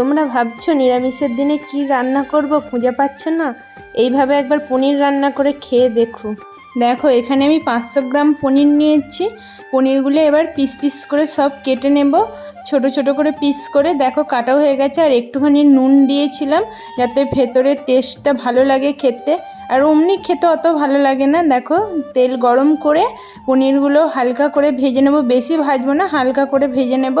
তোমরা ভাবছ নিরামিষের দিনে কি রান্না করব খুঁজে পাচ্ছ না? এইভাবে একবার পনির রান্না করে খেয়ে দেখো। দেখো, এখানে আমি পাঁচশো গ্রাম পনির নিয়েছি। পনিরগুলো এবার পিস পিস করে সব কেটে নেব। ছোট ছোট করে পিস করে দেখো কাটাও হয়ে গেছে। আর একটুখানি নুন দিয়েছিলাম যাতে ভেতরের টেস্টটা ভালো লাগে খেতে। আর অমনি খেতে অত ভালো লাগে না, দেখো, তেল গরম করে পনিরগুলো হালকা করে ভেজে নেব, বেশি ভাজবো না, হালকা করে ভেজে নেব,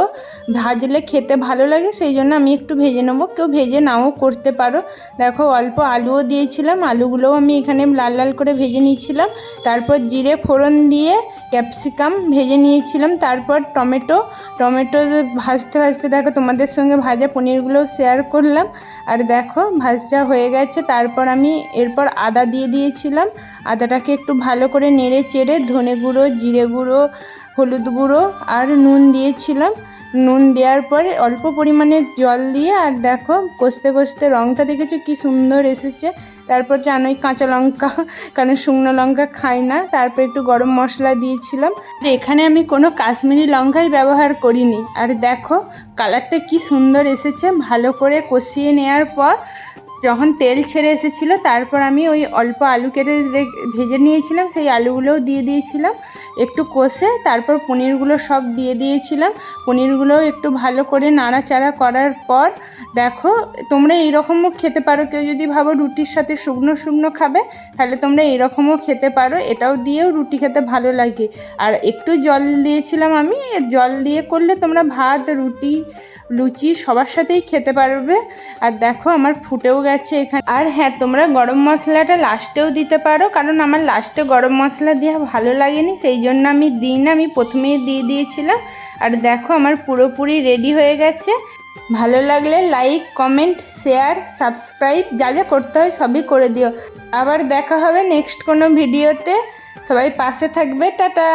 ভাজলে খেতে ভালো লাগে, সেই জন্য আমি একটু ভেজে নেব, কেউ ভেজে নাও করতে পারো। দেখো, অল্প আলুও দিয়েছিলাম, আলুগুলোও আমি এখানে লাল লাল করে ভেজে নিয়েছিলাম, তারপর জিরে ফোড়ন দিয়ে ক্যাপসিকাম ভেজে নিয়েছিলাম, তারপর টমেটো টমেটো ভাজতে ভাজতে দেখো তোমাদের সঙ্গে ভাজা পনিরগুলো শেয়ার করলাম, আর দেখো, ভাজা হয়ে গেছে, তারপর আমি এরপর আদা দিয়ে দিয়েছিলাম। আদাটাকে একটু ভালো করে নেড়ে চেড়ে ধনে গুঁড়ো, জিরে গুঁড়ো, হলুদ গুঁড়ো আর নুন দিয়েছিলাম। নুন দেওয়ার পরে অল্প পরিমাণে জল দিয়ে আর দেখো কষতে কষতে রঙটা দেখেছ কি সুন্দর এসেছে। তারপর জানোই কাঁচা লঙ্কা, কারণ শুকনো লঙ্কা খাই না, তারপর একটু গরম মশলা দিয়েছিলাম। আর এখানে আমি কোনো কাশ্মীরি লঙ্কাই ব্যবহার করিনি। আর দেখো কালারটা কি সুন্দর এসেছে। ভালো করে কষিয়ে নেওয়ার পর যখন তেল ছেড়ে এসেছিল, তারপর আমি ওই অল্প আলু কেটে ভেজে নিয়েছিলাম, সেই আলুগুলোও দিয়ে দিয়েছিলাম একটু কষে, তারপর পনিরগুলো সব দিয়ে দিয়েছিলাম। পনিরগুলোও একটু ভালো করে নাড়াচাড়া করার পর, দেখো তোমরা এইরকমও খেতে পারো। কেউ যদি ভাবো রুটির সাথে শুকনো শুকনো খাবে, তাহলে তোমরা এরকমও খেতে পারো। এটাও দিয়েও রুটি খেতে ভালো লাগে। আর একটু জল দিয়েছিলাম আমি জল দিয়ে করলে তোমরা ভাত, রুটি লুচি সবার সাথেই খেতে পারবে। আর দেখো আমার ফুটেও গেছে এখানে। আর হ্যাঁ তোমরা গরম মশলাটা লাস্টেও দিতে পারো, কারণ আমার লাস্টে গরম মশলা দেওয়া ভালো লাগেনি, সেই জন্য আমি দিই না, আমি প্রথমেই দিয়ে দিয়েছিলাম। আর দেখো আমার পুরোপুরি রেডি হয়ে গেছে। ভালো লাগলে লাইক কমেন্ট শেয়ার সাবস্ক্রাইব যা যা করতে হয় সবই করে দিও। আবার দেখা হবে নেক্সট কোনো ভিডিওতে সবাই পাশে থাকবে, টাটা!